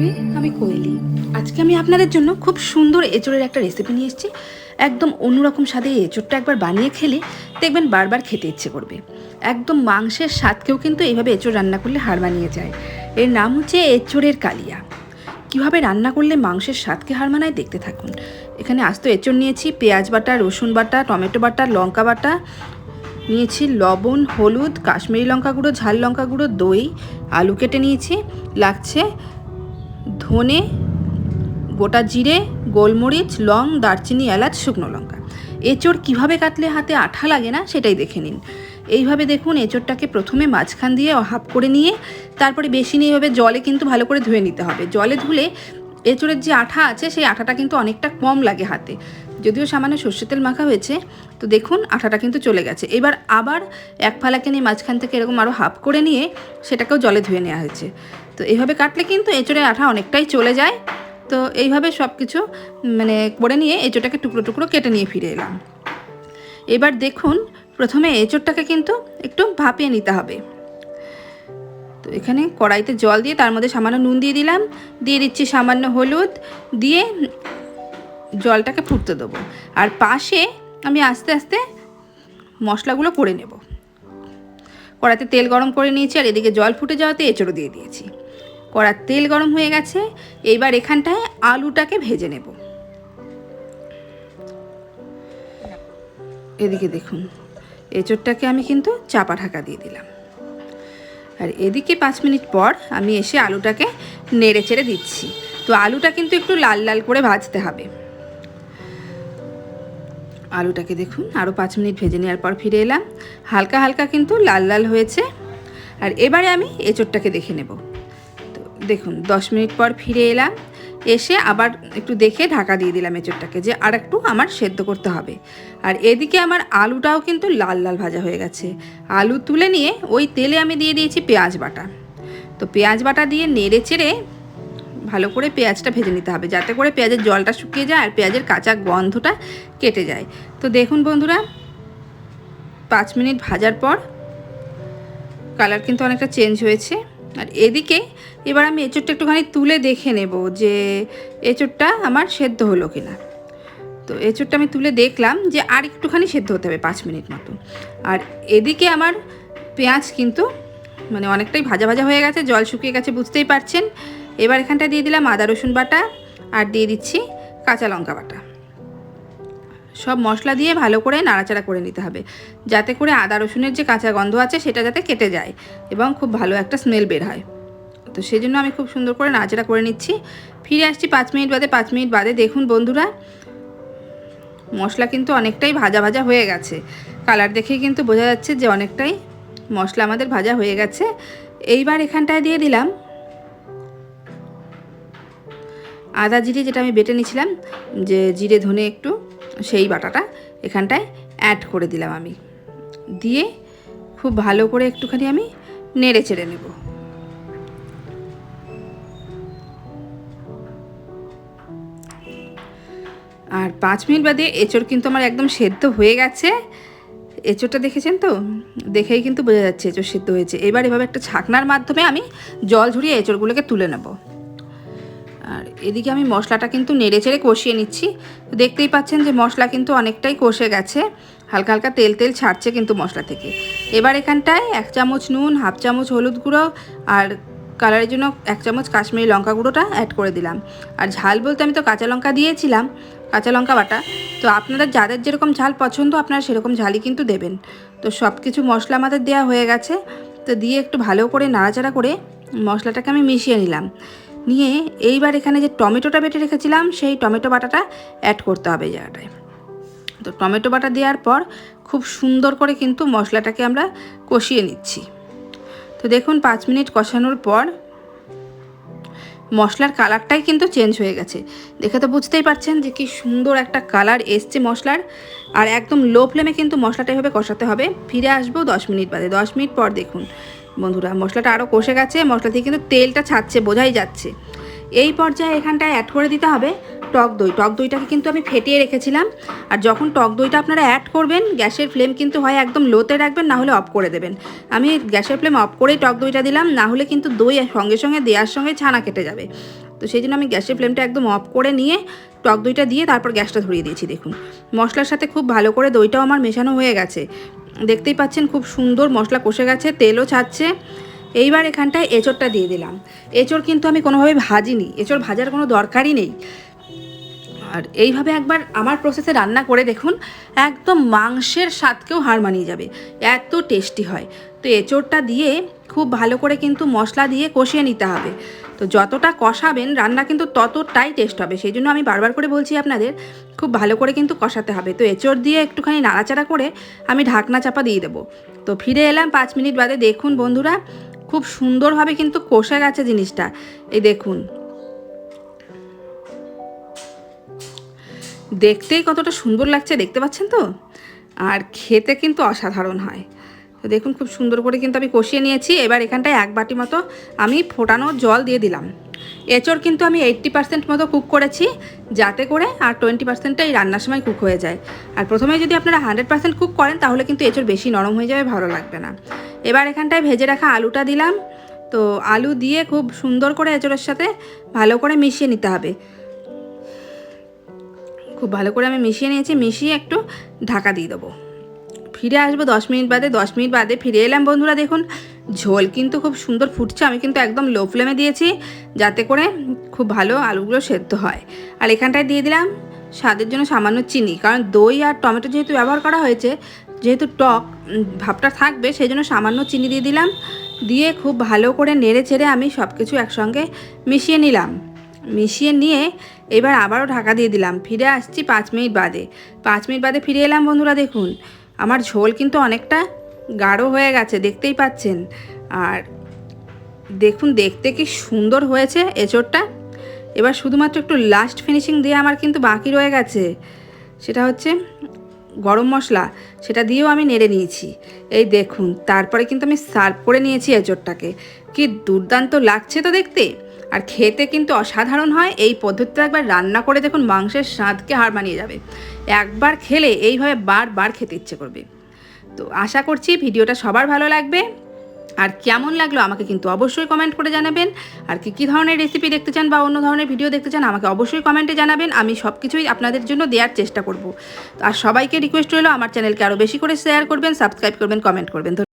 High আমি কোয়েলি আজকে আমি আপনাদের জন্য খুব সুন্দর এঁচড়ের একটা রেসিপি নিয়ে এসেছি। একদম অন্যরকম স্বাদে এঁচড়টা একবার বানিয়ে খেলে দেখবেন বারবার খেতে ইচ্ছে করবে। একদম মাংসের স্বাদকেও কিন্তু এইভাবে এঁচড় রান্না করলে হার মানিয়ে যায়। এর নাম হচ্ছে এঁচড়ের কালিয়া। কীভাবে রান্না করলে মাংসের স্বাদকে হার মানায় দেখতে থাকুন। এখানে আস্ত এঁচড় নিয়েছি, পেঁয়াজ বাটা, রসুন বাটা, টমেটো বাটা, লঙ্কা বাটা। নিয়েছি লবণ, হলুদ, কাশ্মীরি লঙ্কা গুঁড়ো, ঝাল লঙ্কা গুঁড়ো, দই, আলু কেটে নিয়েছি। লাগছে ধনে, গোটা জিরে, গোলমরিচ, লং, দারচিনি, এলাচ, শুকনো লঙ্কা। এঁচড় কীভাবে কাটলে হাতে আঠা লাগে না সেটাই দেখে নিন। এইভাবে দেখুন এঁচড়টাকে প্রথমে মাঝখান দিয়ে হাফ করে নিয়ে, তারপরে বেশি নিয়ে এইভাবে জলে কিন্তু ভালো করে ধুয়ে নিতে হবে। জলে ধুলে এঁচড়ের যে আঠা আছে, সেই আঠাটা কিন্তু অনেকটা কম লাগে হাতে। যদিও সামান্য সর্ষে তেল মাখা হয়েছে, তো দেখুন আঠাটা কিন্তু চলে গেছে। এবার আবার এক ফালাকে নিয়ে মাঝখান থেকে এরকম আরও হাফ করে নিয়ে সেটাকেও জলে ধুয়ে নেওয়া হয়েছে। তো এইভাবে কাটলে কিন্তু এঁচড়ের আঠা অনেকটাই চলে যায়। তো এইভাবে সব কিছু মানে করে নিয়ে এঁচোড়টাকে টুকরো টুকরো কেটে নিয়ে ফিরে এলাম। এবার দেখুন, প্রথমে এঁচোড়টাকে কিন্তু একটু ভাপিয়ে নিতে হবে। তো এখানে কড়াইতে জল দিয়ে তার মধ্যে সামান্য নুন দিয়ে দিলাম। দিয়ে দিচ্ছি সামান্য হলুদ। দিয়ে জলটাকে ফুটতে দেবো। আর পাশে আমি আস্তে আস্তে মশলাগুলো করে নেব। কড়াইতে তেল গরম করে নিয়েছি আর এদিকে জল ফুটে যাওয়াতে এঁচড়ো দিয়ে দিয়েছি। কড়ার তেল গরম হয়ে গেছে, এইবার এখানটায় আলুটাকে ভেজে নেব। এদিকে দেখুন, এঁচড়টাকে আমি কিন্তু চাপা ঢাকা দিয়ে দিলাম। আর এদিকে পাঁচ মিনিট পর আমি এসে আলুটাকে নেড়ে চেড়ে দিচ্ছি। তো আলুটা কিন্তু একটু লাল লাল করে ভাজতে হবে। আলুটাকে দেখুন আরও পাঁচ মিনিট ভেজে নেওয়ার পর ফিরে এলাম। হালকা হালকা কিন্তু লাল লাল হয়েছে। আর এবারে আমি এঁচড়টাকে দেখে নেব। দেখুন, দশ মিনিট পর ফিরে এলাম। এসে আবার একটু দেখে ঢাকা দিয়ে দিলাম এঁচড়টাকে যে আর একটু আমার সেদ্ধ করতে হবে। আর এদিকে আমার আলুটাও কিন্তু লাল লাল ভাজা হয়ে গেছে। আলু তুলে নিয়ে ওই তেলে আমি দিয়ে দিয়েছি পেঁয়াজ বাটা। তো পেঁয়াজ বাটা দিয়ে নেড়ে চেড়ে ভালো করে পেঁয়াজটা ভেজে নিতে হবে, যাতে করে পেঁয়াজের জলটা শুকিয়ে যায় আর পেঁয়াজের কাঁচা গন্ধটা কেটে যায়। তো দেখুন বন্ধুরা, পাঁচ মিনিট ভাজার পর কালার কিন্তু অনেকটা চেঞ্জ হয়েছে। আর এদিকে এবার আমি এঁচোড়টা একটুখানি তুলে দেখে নেব যে এঁচোড়টা আমার সেদ্ধ হলো কিনা। তো এঁচোড়টা আমি তুলে দেখলাম যে আর একটুখানি সেদ্ধ হতে হবে পাঁচ মিনিট মতো। আর এদিকে আমার পেঁয়াজ কিন্তু মানে অনেকটাই ভাজা ভাজা হয়ে গেছে, জল শুকিয়ে গেছে বুঝতেই পারছেন। এবার এখানটা দিয়ে দিলাম আদা রসুন বাটা আর দিয়ে দিচ্ছি কাঁচা লঙ্কা বাটা। সব মশলা দিয়ে ভালো করে নাড়াচাড়া করে নিতে হবে। যাতে করে আদা রসুনের যে কাঁচা গন্ধ আছে, সেটা যাতে কেটে যায় এবং খুব ভালো একটা স্মেল বের হয়। তো সেই জন্য আমি খুব সুন্দর করে নাড়াচাড়া করে নিচ্ছি। ফিরে আসছি পাঁচ মিনিট বাদে, পাঁচ মিনিট বাদে। দেখুন বন্ধুরা, মশলা কিন্তু অনেকটাই ভাজা ভাজা হয়ে গেছে। কালার দেখেই কিন্তু বোঝা যাচ্ছে যে অনেকটাই মশলা আমাদের ভাজা হয়ে গেছে। এইবার এখানটায় দিয়ে দিলাম আদা জিরে, যেটা আমি বেটে নিয়েছিলাম, যে জিরে ধনে একটু। সেই বাটাটা এখানটায় অ্যাড করে দিলাম আমি। দিয়ে খুব ভালো করে একটুখানি আমি নেড়ে চেড়ে নেব। আর পাঁচ মিনিট বাদে এঁচড় কিন্তু আমার একদম সেদ্ধ হয়ে গেছে। এঁচড়টা দেখেছেন তো? দেখেই কিন্তু বোঝা যাচ্ছে এঁচড় সেদ্ধ হয়েছে। এবার এভাবে একটা ছাকনার মাধ্যমে আমি জল ঝরিয়ে এঁচড়গুলোকে তুলে নেব। আর এদিকে আমি মশলাটা কিন্তু নেড়ে চেড়ে কষিয়ে নিচ্ছি। দেখতেই পাচ্ছেন যে মশলা কিন্তু অনেকটাই কষে গেছে। হালকা হালকা তেল তেল ছাড়ছে কিন্তু মশলা থেকে। এবার এখানটায় এক চামচ নুন, হাফ চামচ হলুদ গুঁড়ো আর কালারের জন্য এক চামচ কাশ্মীরি লঙ্কা গুঁড়োটা অ্যাড করে দিলাম। আর ঝাল বলতে আমি তো কাঁচা লঙ্কা দিয়েছিলাম, কাঁচা লঙ্কা বাটা। তো আপনাদের যাদের যেরকম ঝাল পছন্দ, আপনারা সেরকম ঝালই কিন্তু দেবেন। তো সব কিছু মশলা আমাদের দেওয়া হয়ে গেছে। তো দিয়ে একটু ভালো করে নাড়াচাড়া করে মশলাটাকে আমি মিশিয়ে নিলাম। নিয়ে এইবার এখানে যে টমেটোটা বেটে রেখেছিলাম, সেই টমেটো বাটাটা অ্যাড করতে হবে জায়গাটায়। তো টমেটো বাটা দেওয়ার পর খুব সুন্দর করে কিন্তু মশলাটাকে আমরা কষিয়ে নিচ্ছি। তো দেখুন, পাঁচ মিনিট কষানোর পর মশলার কালারটাই কিন্তু চেঞ্জ হয়ে গেছে। দেখে তো বুঝতেই পারছেন যে কি সুন্দর একটা কালার এসছে মশলার। আর একদম লো ফ্লেমে কিন্তু মশলাটা এভাবে কষাতে হবে। ফিরে আসব দশ মিনিট বাদে। দশ মিনিট পর দেখুন বন্ধুরা, মশলাটা আরও কষে গেছে, মশলা থেকে কিন্তু তেলটা ছাড়ছে, বোঝাই যাচ্ছে। এই পর্যায়ে এখানটায় অ্যাড করে দিতে হবে টক দই। টক দইটাকে কিন্তু আমি ফেটিয়ে রেখেছিলাম। আর যখন টক দইটা আপনারা অ্যাড করবেন, গ্যাসের ফ্লেম কিন্তু হয় একদম লোতে রাখবেন, না হলে অফ করে দেবেন। আমি গ্যাসের ফ্লেম অফ করেই টক দইটা দিলাম, না হলে কিন্তু দই সঙ্গে সঙ্গে দেওয়ার সঙ্গে ছানা কেটে যাবে। তো সেই জন্য আমি গ্যাসের ফ্লেমটা একদম অফ করে নিয়ে টক দইটা দিয়ে তারপর গ্যাসটা ধরিয়ে দিয়েছি, দেখুন। মশলার সাথে খুব ভালো করে দইটাও আমার মেশানো হয়ে গেছে। দেখতেই পাচ্ছেন খুব সুন্দর মশলা কষে গেছে, তেলও ছাড়ছে। এইবার এখানটায় এঁচড়টা দিয়ে দিলাম। এঁচড় কিন্তু আমি কোনোভাবে ভাজিনি, এঁচড় ভাজার কোনো দরকারই নেই। আর এইভাবে একবার আমার প্রসেসে রান্না করে দেখুন, একদম মাংসের স্বাদকেও হার মানিয়ে যাবে, এত টেস্টি হয়। তো এঁচোড়টা দিয়ে খুব ভালো করে কিন্তু মশলা দিয়ে কষিয়ে নিতে হবে। তো যতটা কষাবেন রান্না কিন্তু ততটাই টেস্ট হবে। সেই জন্য আমি বারবার করে বলছি আপনাদের, খুব ভালো করে কিন্তু কষাতে হবে। তো এঁচোড় দিয়ে একটুখানি নাড়াচাড়া করে আমি ঢাকনা চাপা দিয়ে দেবো। তো ফিরে এলাম পাঁচ মিনিট বাদে। দেখুন বন্ধুরা, খুব সুন্দরভাবে কিন্তু কষে গেছে জিনিসটা। এই দেখুন। দেখতেই কতটা সুন্দর লাগছে, দেখতে পাচ্ছেন তো? আর খেতে কিন্তু অসাধারণ হয়। তো দেখুন, খুব সুন্দর করে কিন্তু আমি কষিয়ে নিয়েছি। এবার এখানটায় এক বাটি মতো আমি ফোটানো জল দিয়ে দিলাম। এঁচড় কিন্তু আমি এইট্টি পার্সেন্ট মতো কুক করেছি, যাতে করে আর টোয়েন্টি পার্সেন্টটাই রান্নার সময় কুক হয়ে যায়। আর প্রথমে যদি আপনারা হান্ড্রেড পার্সেন্ট কুক করেন, তাহলে কিন্তু এঁচড় বেশি নরম হয়ে যাবে, ভালো লাগবে না। এবার এখানটায় ভেজে রাখা আলুটা দিলাম। তো আলু দিয়ে খুব সুন্দর করে এঁচড়ের সাথে ভালো করে মিশিয়ে নিতে হবে। খুব ভালো করে আমি মিশিয়ে নিয়েছি, মিশিয়ে একটু ঢাকা দিয়ে দেবো। ফিরে আসব দশ মিনিট বাদে, দশ মিনিট বাদে ফিরে এলাম। বন্ধুরা, দেখুন, ঝোল কিন্তু খুব সুন্দর ফুটছে। আমি কিন্তু একদম লো ফ্লেমে দিয়েছি যাতে করে খুব ভালো আলুগুলো সেদ্ধ হয়। আর এখানটায় দিয়ে দিলাম স্বাদের জন্য সামান্য চিনি, কারণ দই আর টমেটো যেহেতু ব্যবহার করা হয়েছে, যেহেতু টক ভাবটা থাকবে সেই জন্য সামান্য চিনি দিয়ে দিলাম। দিয়ে খুব ভালো করে নেড়ে চেড়ে আমি সব কিছু একসঙ্গে মিশিয়ে নিলাম। মিশিয়ে নিয়ে এবার আবারও ঢাকা দিয়ে দিলাম। ফিরে আসছি পাঁচ মিনিট বাদে। পাঁচ মিনিট বাদে ফিরে এলাম বন্ধুরা, দেখুন। আমার ঝোল কিন্তু অনেকটা গাঢ় হয়ে গেছে, দেখতেই পাচ্ছেন। আর দেখুন, দেখতে কি সুন্দর হয়েছে এঁচোড়টা। এবার শুধুমাত্র একটু লাস্ট ফিনিশিং দিয়ে আমার কিন্তু বাকি রয়ে গেছে। সেটা হচ্ছে গরম মশলা, সেটা দিয়েও আমি নেড়ে নিয়েছি। এই দেখুন, তারপরে কিন্তু আমি সার্ভ করে নিয়েছি এঁচোড়টাকে। কি দুর্দান্ত লাগছে তো দেখতে! আর খেতে কিন্তু অসাধারণ হয়। এই পদ্ধতিটা একবার রান্না করে দেখুন, মাংসের স্বাদকে হার মানিয়ে যাবে। একবার খেলে এইভাবে বারবার খেতে ইচ্ছে করবে। তো আশা করছি ভিডিওটা সবার ভালো লাগবে। আর কেমন লাগল আমাকে কিন্তু অবশ্যই কমেন্ট করে জানাবেন। আর কি কী ধরনের রেসিপি দেখতে চান বা অন্য ধরনের ভিডিও দেখতে চান আমাকে অবশ্যই কমেন্টে জানাবেন। আমি সব কিছুই আপনাদের জন্য দেওয়ার চেষ্টা করব। আর সবাইকে রিকোয়েস্ট রইল, আমার চ্যানেলকে আরও বেশি করে শেয়ার করবেন সাবস্ক্রাইব করবেন কমেন্ট করবেন।